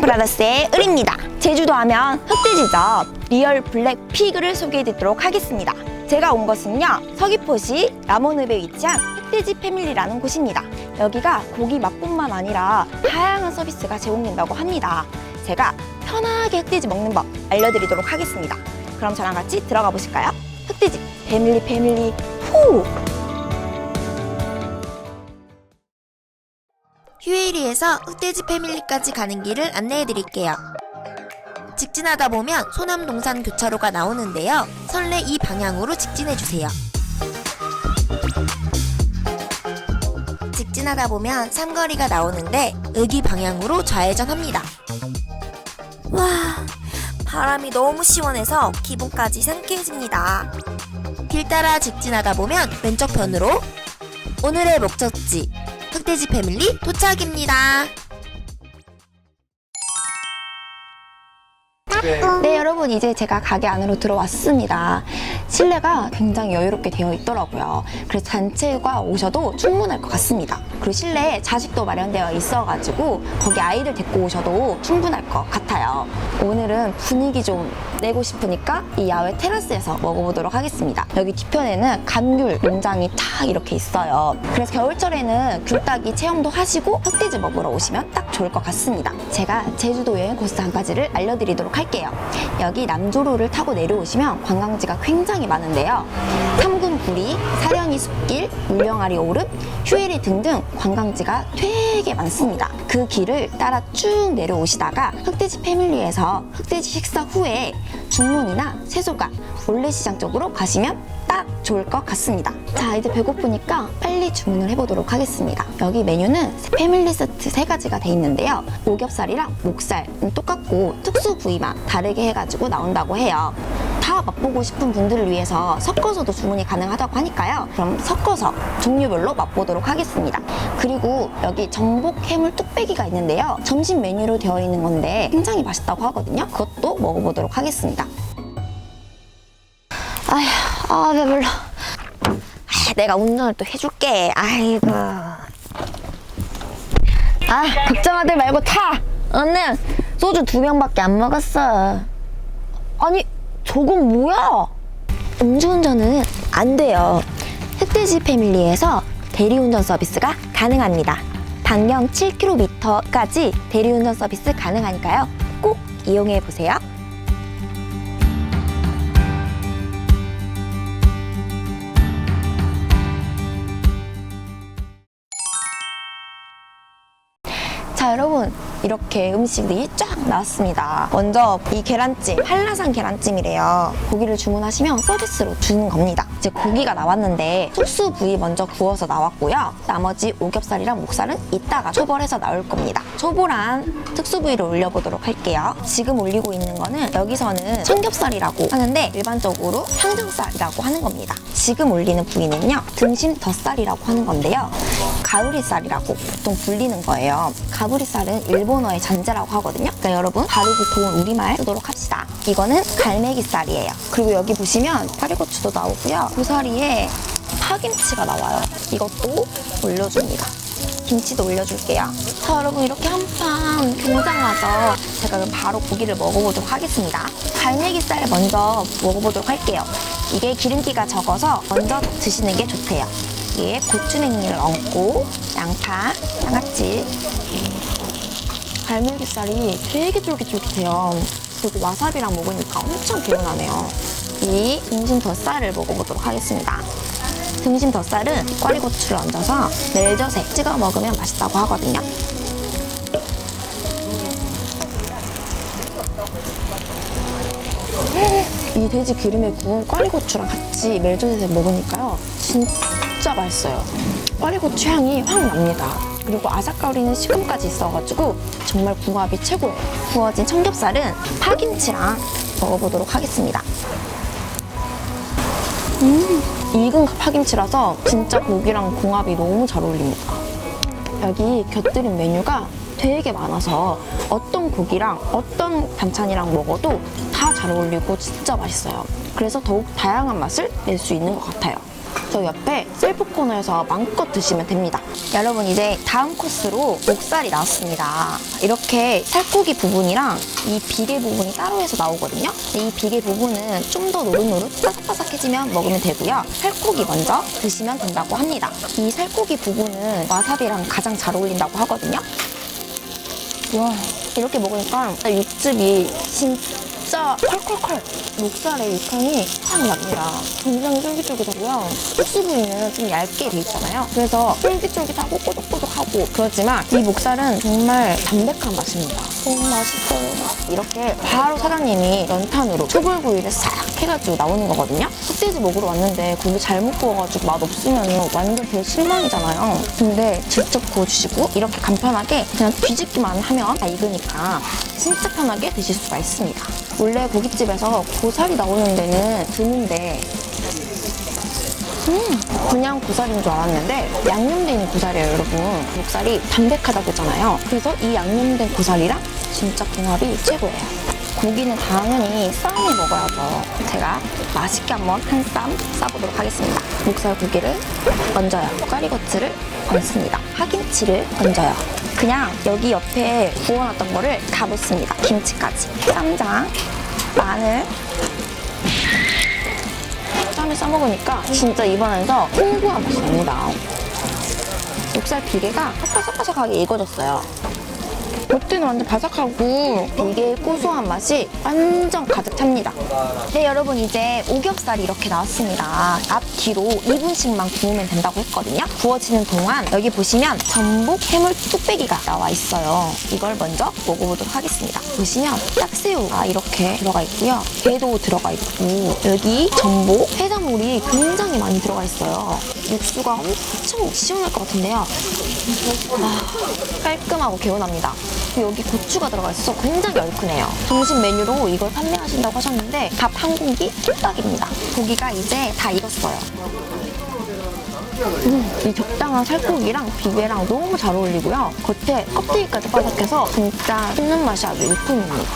핀 브라더스의 을입니다. 제주도 하면 흑돼지죠. 리얼 블랙 피그를 소개해드리도록 하겠습니다. 제가 온 것은요 서귀포시 남원읍에 위치한 흑돼지 패밀리라는 곳입니다. 여기가 고기 맛뿐만 아니라 다양한 서비스가 제공된다고 합니다. 제가 편하게 흑돼지 먹는 법 알려드리도록 하겠습니다. 그럼 저랑 같이 들어가 보실까요? 흑돼지 패밀리 패밀리 후! 휴일이에서 흑돼지 패밀리까지 가는 길을 안내해 드릴게요. 직진하다 보면 소남동산 교차로가 나오는데요. 선례 이 방향으로 직진해 주세요. 직진하다 보면 삼거리가 나오는데 여기 방향으로 좌회전합니다. 와, 바람이 너무 시원해서 기분까지 상쾌해집니다. 길 따라 직진하다 보면 왼쪽 편으로 오늘의 목적지 흑돼지 패밀리 도착입니다. 네. 여러분 이제 제가 가게 안으로 들어왔습니다. 실내가 굉장히 여유롭게 되어 있더라고요. 그래서 단체가 오셔도 충분할 것 같습니다. 그리고 실내에 자식도 마련되어 있어가지고 거기 아이들 데리고 오셔도 충분할 것 같아요. 오늘은 분위기 좀 내고 싶으니까 이 야외 테라스에서 먹어보도록 하겠습니다. 여기 뒤편에는 감귤 농장이 탁 이렇게 있어요. 그래서 겨울철에는 귤따기 체험도 하시고 흑돼지 먹으러 오시면 딱 좋을 것 같습니다. 제가 제주도 여행 코스 한 가지를 알려드리도록 할게요. 여기 남조로를 타고 내려오시면 관광지가 굉장히 많은데요. 삼군구리, 사려니 숲길, 물령아리 오름, 휴일이 등등 관광지가 되게 많습니다. 그 길을 따라 쭉 내려오시다가 흑돼지 패밀리에서 흑돼지 식사 후에 중문이나 세조가 올레시장 쪽으로 가시면 딱 좋을 것 같습니다. 자, 이제 배고프니까 빨리 주문을 해보도록 하겠습니다. 여기 메뉴는 패밀리 세트 세 가지가 돼 있는데요. 오겹살이랑 목살은 똑같고 특수 부위만 다르게 해가지고 나온다고 해요. 다 맛보고 싶은 분들을 위해서 섞어서도 주문이 가능하다고 하니까요. 그럼 섞어서 종류별로 맛보도록 하겠습니다. 그리고 여기 전복 해물 뚝배기가 있는데요. 점심 메뉴로 되어 있는 건데 굉장히 맛있다고 하거든요. 그것도 먹어보도록 하겠습니다. 아휴, 아 배불러. 아, 내가 운전을 또 해줄게. 아이고. 아, 걱정하들 말고 타. 언니, 소주 두 병밖에 안 먹었어. 아니, 저건 뭐야? 음주운전은 안 돼요. 흑돼지 패밀리에서 대리운전 서비스가 가능합니다. 반경 7km까지 대리운전 서비스 가능하니까요. 꼭 이용해 보세요. 자 여러분 이렇게 음식이 쫙 나왔습니다. 먼저 이 계란찜 한라산 계란찜이래요. 고기를 주문하시면 서비스로 주는 겁니다. 이제 고기가 나왔는데 소스 부위 먼저 구워서 나왔고요. 나머지 오겹살이랑 목살은 이따가 초벌해서 나올 겁니다. 초벌한 특수 부위를 올려보도록 할게요. 지금 올리고 있는 거는 여기서는 청겹살이라고 하는데 일반적으로 항정살이라고 하는 겁니다. 지금 올리는 부위는요 등심 덧살이라고 하는 건데요 가브리살이라고 보통 불리는 거예요. 가브리살은 일본어의 잔재라고 하거든요. 그러니까 여러분 바르고 고운 우리말 쓰도록 합시다. 이거는 갈매기살이에요. 그리고 여기 보시면 파리고추도 나오고요. 고사리에 파김치가 나와요. 이것도 올려줍니다. 김치도 올려줄게요. 자, 여러분 이렇게 한 판 굉장하죠? 제가 그럼 바로 고기를 먹어보도록 하겠습니다. 갈매기살 먼저 먹어보도록 할게요. 이게 기름기가 적어서 먼저 드시는 게 좋대요. 여기에 고추냉이를 얹고 양파, 양아치 갈매기살이 되게 쫄깃쫄깃해요. 그리고 와사비랑 먹으니까 엄청 개운하네요. 이 등심 덧살을 먹어보도록 하겠습니다. 등심 덧살은 꽈리고추를 얹어서 멜젓에 찍어 먹으면 맛있다고 하거든요. 이 돼지 기름에 구운 꽈리고추랑 같이 멜젓에 먹으니까요. 진짜 맛있어요. 꽈리고추 향이 확 납니다. 그리고 아삭거리는 식감까지 있어가지고 정말 궁합이 최고예요. 구워진 청겹살은 파김치랑 먹어보도록 하겠습니다. 음, 익은 파김치라서 진짜 고기랑 궁합이 너무 잘 어울립니다. 여기 곁들인 메뉴가 되게 많아서 어떤 고기랑 어떤 반찬이랑 먹어도 다 잘 어울리고 진짜 맛있어요. 그래서 더욱 다양한 맛을 낼 수 있는 것 같아요. 저 옆에 셀프 코너에서 마음껏 드시면 됩니다. 여러분 이제 다음 코스로 목살이 나왔습니다. 이렇게 살코기 부분이랑 이 비계 부분이 따로 해서 나오거든요. 이 비계 부분은 좀 더 노릇노릇 바삭바삭해지면 먹으면 되고요. 살코기 먼저 드시면 된다고 합니다. 이 살코기 부분은 와사비랑 가장 잘 어울린다고 하거든요. 와 이렇게 먹으니까 육즙이 진짜 컬컬컬 목살의 육향이 확 납니다. 굉장히 쫄깃쫄깃하고요. 소스 부위는 좀 얇게 돼 있잖아요. 그래서 쫄깃쫄깃하고 꼬독꼬독하고 그렇지만 이 목살은 정말 담백한 맛입니다. 너무 맛있어요. 이렇게 바로 사장님이 연탄으로 초벌구이를 싹 해가지고 나오는 거거든요. 흑돼지 먹으러 왔는데 고기 잘못 구워가지고 맛 없으면 완전 별 실망이잖아요. 근데 직접 구워주시고 이렇게 간편하게 그냥 뒤집기만 하면 다 익으니까 진짜 편하게 드실 수가 있습니다. 원래 고깃집에서 고 살이 나오는 데는 드문데 음, 그냥 고살인 줄 알았는데 양념된 고살이에요, 여러분. 목살이 담백하다고 했잖아요. 그래서 이 양념된 고살이랑 진짜 궁합이 최고예요. 고기는 당연히 쌈이 먹어야죠. 제가 맛있게 한번 한 쌈 싸보도록 하겠습니다. 목살 고기를 얹어요. 까리거츠를 얹습니다. 파김치를 얹어요. 그냥 여기 옆에 구워놨던 거를 다 붓습니다. 김치까지. 쌈장, 마늘, 쌈을 싸먹으니까 진짜 입안에서 풍부한 맛이 납니다. 목살 비계가 바삭바삭하게 익어졌어요. 겉에는 완전 바삭하고 비계의 고소한 맛이 완전 가득 찹니다. 네 여러분 이제 오겹살이 이렇게 나왔습니다. 앞 뒤로 2분씩만 구우면 된다고 했거든요. 구워지는 동안 여기 보시면 전복 해물 뚝배기가 나와 있어요. 이걸 먼저 먹어보도록 하겠습니다. 보시면 딱새우가 이렇게 들어가 있고요. 게도 들어가 있고 여기 전복 해산물이 굉장히 많이 들어가 있어요. 육수가 엄청 시원할 것 같은데요. 아, 깔끔하고 개운합니다. 여기 고추가 들어가 있어서 굉장히 얼큰해요. 점심 메뉴로 이걸 판매하신다고 하셨는데 밥 한 공기 뚝딱입니다. 고기가 이제 다 익었어요. 음, 이 적당한 살코기랑 비계랑 너무 잘 어울리고요. 겉에 껍데기까지 바삭해서 진짜 씹는 맛이 아주 일품입니다.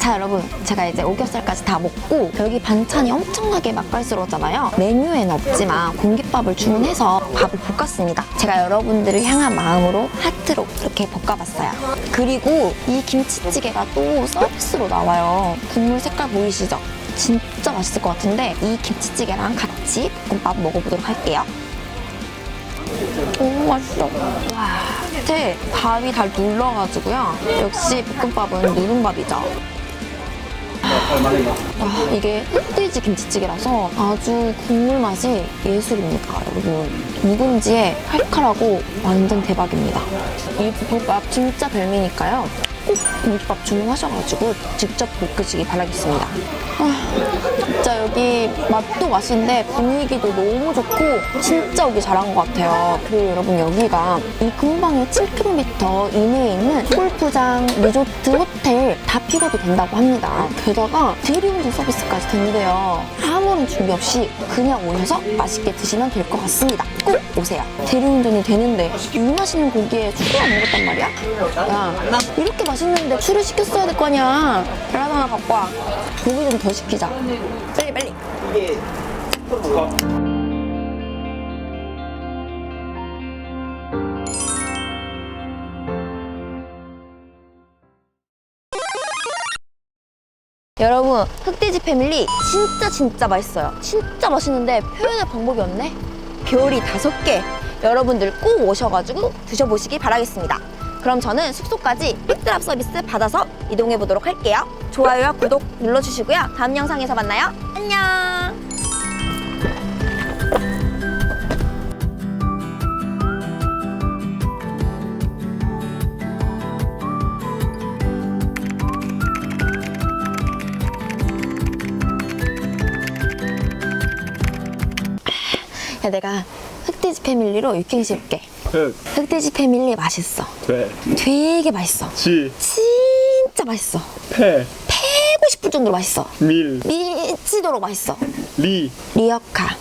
자 여러분 제가 이제 오겹살까지 다 먹고 여기 반찬이 엄청나게 맛깔스러웠잖아요 메뉴에는 없지만 공깃밥을 주문해서 밥을 볶았습니다 제가 여러분들을 향한 마음으로 하트로 이렇게 볶아봤어요 그리고 이 김치찌개가 또 서비스로 나와요 국물 색깔 보이시죠? 진짜 맛있을 것 같은데 이 김치찌개랑 같이 볶음밥 먹어보도록 할게요 너무 맛있어. 와, 밑에 밥이 잘 눌러가지고요. 역시 볶음밥은 누른밥이죠. 와, 이게 흑돼지 김치찌개라서 아주 국물 맛이 예술입니다, 여러분. 묵은지에 칼칼하고 완전 대박입니다. 이 볶음밥 진짜 별미니까요. 꼭 공깃밥 주문하셔가지고 직접 볶으시기 바라겠습니다. 아, 진짜 여기 맛도 맛인데 분위기도 너무 좋고 진짜 오기 잘한 것 같아요. 그리고 여러분 여기가 이 근방에 7km 이내에 있는 골프장, 리조트, 호텔 다 피거도 된다고 합니다. 게다가 대리운전 서비스까지 된대요. 아무런 준비 없이 그냥 오셔서 맛있게 드시면 될 것 같습니다. 꼭 오세요. 대리운전이 되는데 이 맛있는 고기에 술을 안 먹었단 말이야? 야, 이렇게 맛있는데 술을 시켰어야 될거 아니야. 라도 하나 갖고 와. 고기 좀 더 시키자. 빨리 빨리. 여러분 흑돼지 패밀리 진짜 진짜 맛있어요 진짜 맛있는데 표현할 방법이 없네 별이 다섯 개 여러분들 꼭 오셔가지고 드셔보시기 바라겠습니다 그럼 저는 숙소까지 픽드랍 서비스 받아서 이동해 보도록 할게요. 좋아요와 구독 눌러주시고요. 다음 영상에서 만나요. 안녕! 야 내가 흑돼지 패밀리로 육행시 해볼게 흑, 흑돼지 패밀리 맛있어. 돼, 되게 맛있어. 지, 진짜 맛있어. 패, 패고 싶을 정도로 맛있어. 밀, 미치도록 맛있어. 리, 리어카